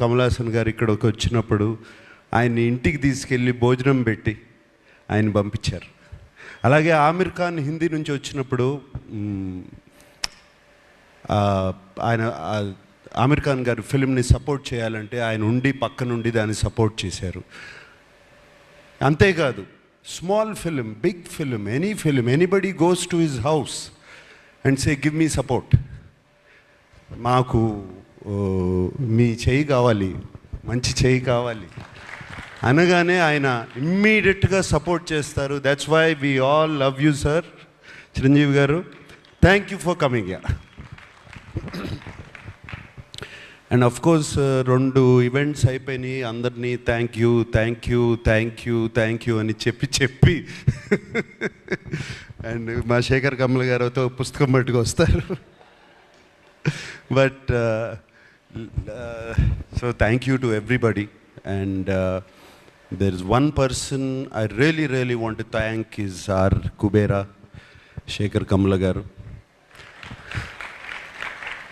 కమలాసన్ గారు ఇక్కడికి వచ్చినప్పుడు ఆయన్ని ఇంటికి తీసుకెళ్ళి భోజనం పెట్టి ఆయన పంపించారు. అలాగే ఆమిర్ ఖాన్ హిందీ నుంచి వచ్చినప్పుడు ఆయన ఆమిర్ ఖాన్ గారు ఫిల్మ్ని సపోర్ట్ చేయాలంటే ఆయన ఉండి పక్క నుండి దాన్ని సపోర్ట్ చేశారు. అంతేకాదు small film big film any film anybody goes to his house and say give me support. మాకు మీ చేయి కావాలి మంచి చేయి కావాలి. అనగానే ఆయన ఇమ్మీడియట్గా సపోర్ట్ చేస్తారు. That's why we all love you sir Chiranjeevi garu thank you for coming yeah and of course రెండు ఈవెంట్స్ అయిపోయినాయి. అందరినీ thank you thank you thank you thank you అని చెప్పి చెప్పి. అండ్ మా శేఖర్ కమల్ గారితో పుస్తకం పట్టుకు వస్తారు but so thank you to everybody and there is one person I really really want thank is our Kubera Sekhar Kammula garu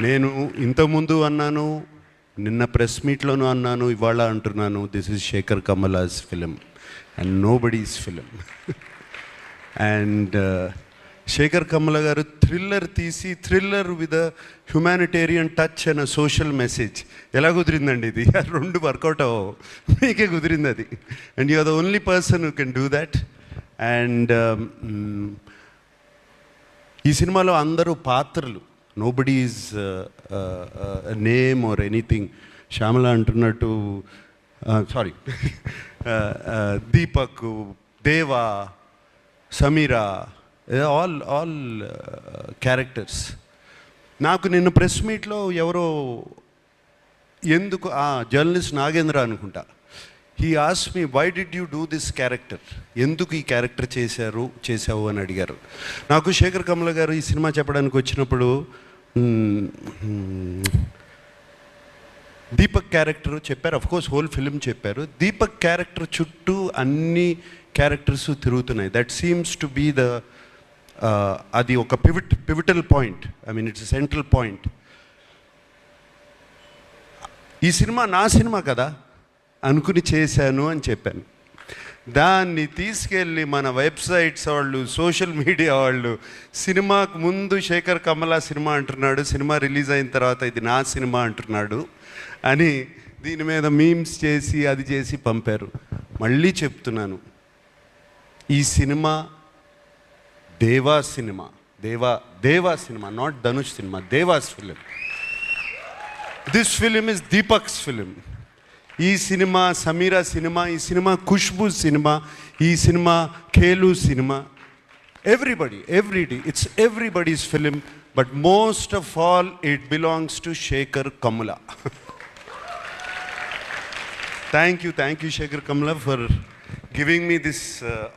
నేను ఇంతకుముందు అన్నాను నిన్న ప్రెస్ మీట్లోనూ అన్నాను ఇవాళ అంటున్నాను this is Sekhar Kammula's film and nobody's film and Sekhar Kammula garu thriller తీసి thriller with humanitarian touch అనే social message ఎలా కుదిరిందండి ఇది? రెండు వర్కౌట్ అవ్వవు. మీకే కుదిరింది అది. And you are the only person who can do that and ఈ సినిమాలో అందరూ పాత్రలు. Nobody is name or anything Shyamala అంటున్నట్టు sorry Deepak Deva Sameera all all characters నాకు నిన్న ప్రెస్ మీట్లో ఎవరో ఎందుకు ఆ జర్నలిస్ట్ నాగేంద్ర అనుకుంటా. He as me why did you do this character ఎందుకు ఈ క్యారెక్టర్ చేశారు చేశావు? అని అడిగారు. నాకు శేఖర్ కమల గారు ఈ సినిమా చెప్పడానికి వచ్చినప్పుడు దీపక్ క్యారెక్టర్ చెప్పారు. కోర్స్ హోల్ ఫిలిం చెప్పారు. దీపక్ క్యారెక్టర్ చుట్టూ అన్ని క్యారెక్టర్స్ తిరుగుతున్నాయి. That seems to be the Uh, అది ఒక pivot pivotal point I mean it's central point ఈ సినిమా నా సినిమా కదా అనుకుని చేశాను అని చెప్పాను. దాన్ని తీసుకెళ్ళి మన వెబ్సైట్స్ వాళ్ళు సోషల్ మీడియా వాళ్ళు సినిమాకు ముందు శేఖర్ కమల సినిమా అంటున్నాడు సినిమా రిలీజ్ అయిన తర్వాత ఇది నా సినిమా అంటున్నాడు అని దీని మీద మీమ్స్ చేసి అది చేసి పంపారు. మళ్ళీ చెప్తున్నాను. ఈ సినిమా దేవా సినిమా దేవా దేవా సినిమా not Dhanush cinema Deva's film this film is Deepak's film ఈ సినిమా సమీరా సినిమా ఈ సినిమా ఖుష్బు సినిమా ఈ సినిమా ఖేలు cinema everybody everybody it's everybody's film but most of all it belongs to Sekhar Kammula thank you thank you Sekhar Kammula for giving me this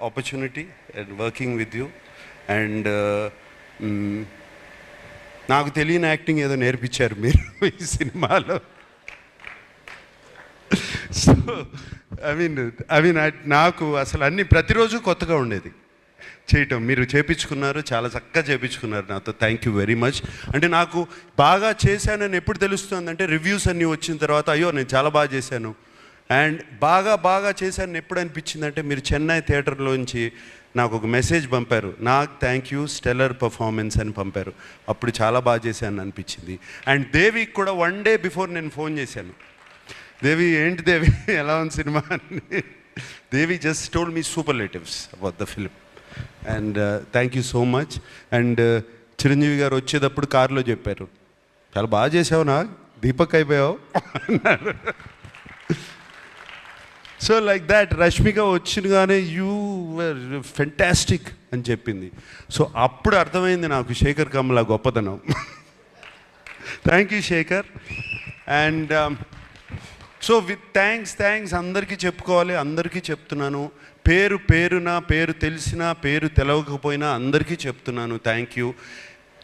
opportunity and working with you and నాకు తెలియని acting ఏదో నేర్పించారు మీరు ఈ సినిమాలో. So I mean I mean నాకు అసలు అన్ని ప్రతిరోజు కొత్తగా ఉండేది. చేయటం మీరు చేపించుకున్నారు చాలా చక్కగా చేపించుకున్నారు నాతో. థ్యాంక్ యూ వెరీ మచ్ అంటే నాకు బాగా చేశానని ఎప్పుడు తెలుస్తుందంటే రివ్యూస్ అన్నీ వచ్చిన తర్వాత అయ్యో నేను చాలా బాగా చేశాను. అండ్ బాగా బాగా చేశాను ఎప్పుడు అనిపించిందంటే మీరు చెన్నై థియేటర్లోంచి నాకు ఒక మెసేజ్ పంపారు. నాకు థ్యాంక్ యూ స్టెల్లర్ పర్ఫార్మెన్స్ అని పంపారు. అప్పుడు చాలా బాగా చేశాను అనిపించింది. అండ్ దేవికి కూడా వన్ డే బిఫోర్ నేను ఫోన్ చేశాను. దేవి ఏంటి దేవి? ఎలా ఉంది సినిమా? అని. Devi just told me superlatives about the film and thank you so much and Chiranjeevi garu వచ్చేటప్పుడు కారులో చెప్పారు. చాలా బాగా చేసావు నా దీపక్ అయిపోయావు? అన్నారు. సో లైక్ దాట్ రష్మిక వచ్చినగానే యూ వర్ ఫెంటాస్టిక్ అని చెప్పింది. సో అప్పుడు అర్థమైంది నాకు శేఖర్ కమల గొప్పతనం. Thank you Sekhar and so with thanks thanks అందరికీ చెప్పుకోవాలి అందరికీ చెప్తున్నాను. పేరు పేరున పేరు తెలిసినా పేరు తెలవకపోయినా అందరికీ చెప్తున్నాను. థ్యాంక్ యూ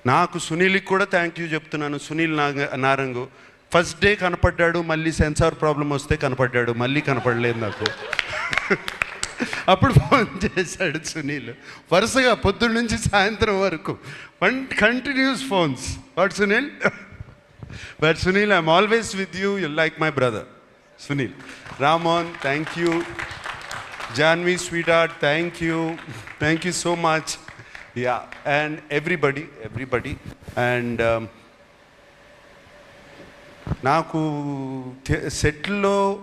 నాకు సునీల్కి కూడా థ్యాంక్ యూ చెప్తున్నాను. సునీల్ నాగ నారంగు. ఫస్ట్ డే కనపడ్డాడు మళ్ళీ సెన్సార్ ప్రాబ్లం వస్తే కనపడ్డాడు మళ్ళీ కనపడలేదు నాకు. అప్పుడు ఫోన్ చేశాడు సునీల్. వరుసగా పొద్దున్న నుంచి సాయంత్రం వరకు. One continuous phones what Sunil? But Sunil I'm always with you you like my brother Sunil. Ramon thank you Janhvi sweetheart thank you thank you so much yeah and everybody everybody and నాకు సెట్లో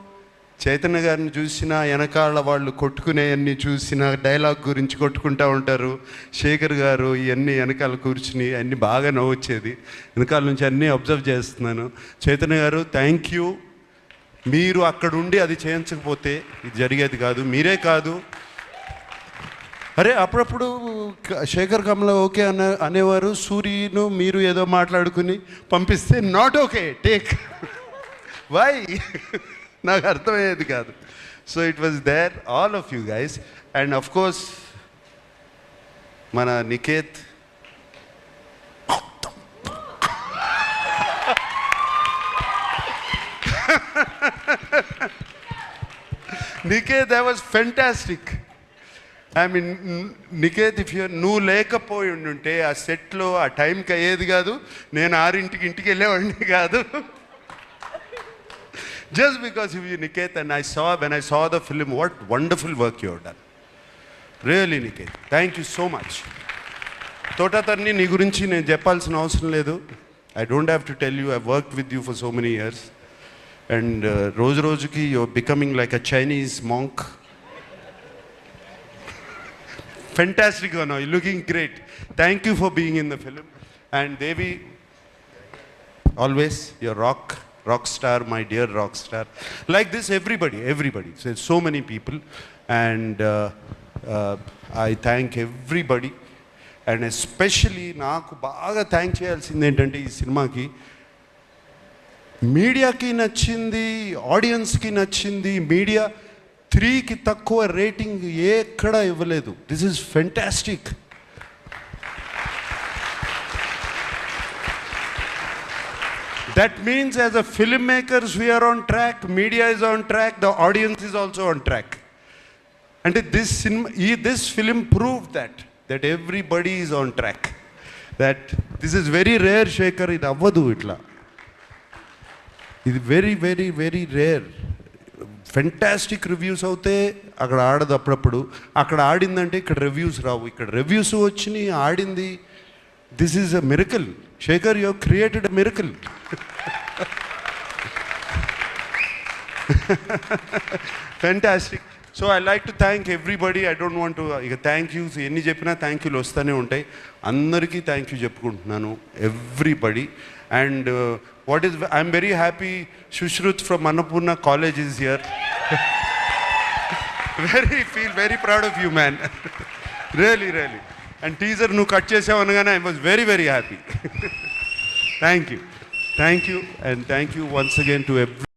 చైతన్య గారిని చూసిన వెనకాల వాళ్ళు కొట్టుకునేవన్నీ చూసిన dialogue గురించి కొట్టుకుంటా ఉంటారు. శేఖర్ గారు ఇవన్నీ వెనకాల కూర్చుని అన్నీ బాగా నవ్వొచ్చేది. వెనకాల నుంచి అన్నీ అబ్జర్వ్ చేస్తున్నాను. చైతన్య గారు థ్యాంక్ యూ. మీరు అక్కడుండి అది చేయించకపోతే ఇది జరిగేది కాదు. మీరే కాదు. అరే అప్పుడప్పుడు శేఖర్ కమల ఓకే అనే అనేవారు సూర్యును మీరు ఏదో మాట్లాడుకుని పంపిస్తే నాట్ ఓకే టేక్ వై నాకు అర్థమయ్యేది కాదు. So it was there all of you guys and of course మన Niketh. Niketh they was fantastic I mean Niketh if you నువ్వు లేకపోయి ఉండుంటే ఆ సెట్లో ఆ టైంకి అయ్యేది కాదు. నేను ఆరింటికి ఇంటికి వెళ్ళేవాడిని కాదు. Just because you you Niketh and I saw when I saw the film what wonderful work your done really Niketh thank you so much Thotatharani నీ గురించి నేను చెప్పాల్సిన అవసరం లేదు. I don't have to tell you I work with you for so many years and రోజు రోజుకి your becoming like a Chinese monk fantastic అన్నావు you looking great thank you for being in the film and Devi always your rock rock star my dear rock star like this everybody everybody so many people and I thank everybody and especially నాకు బాగా thank చేయాల్సింది ఏంటంటే ఈ సినిమాకి. మీడియాకి నచ్చింది ఆడియన్స్కి నచ్చింది మీడియా త్రీకి తక్కువ రేటింగ్ ఎక్కడ ఇవ్వలేదు. This is fantastic that means as a filmmakers we are on track media is on track the audience is also on track అంటే దిస్ సినిమా ఈ this film prove that that everybody is on track that this is very rare Sekhar ఇది అవ్వదు ఇట్లా. ఇది very very very rare fantastic reviews అవుతే అక్కడ ఆడదు అప్పుడప్పుడు. అక్కడ ఆడిందంటే ఇక్కడ రివ్యూస్ రావు. ఇక్కడ రివ్యూస్ వచ్చినాయి ఆడింది. This is a miracle Sekhar you created a miracle fantastic so I like to thank everybody I don't want ఇక థ్యాంక్ యూస్ ఎన్ని చెప్పినా థ్యాంక్ యూలు వస్తూనే ఉంటాయి. అందరికీ థ్యాంక్ యూ చెప్పుకుంటున్నాను everybody and what is I'm very happy Sushruth from Annapurna college is here very feel very proud of you man really really and teaser నువ్వు cut చేసావు అనగానే I was very very happy thank you thank you and thank you once again to every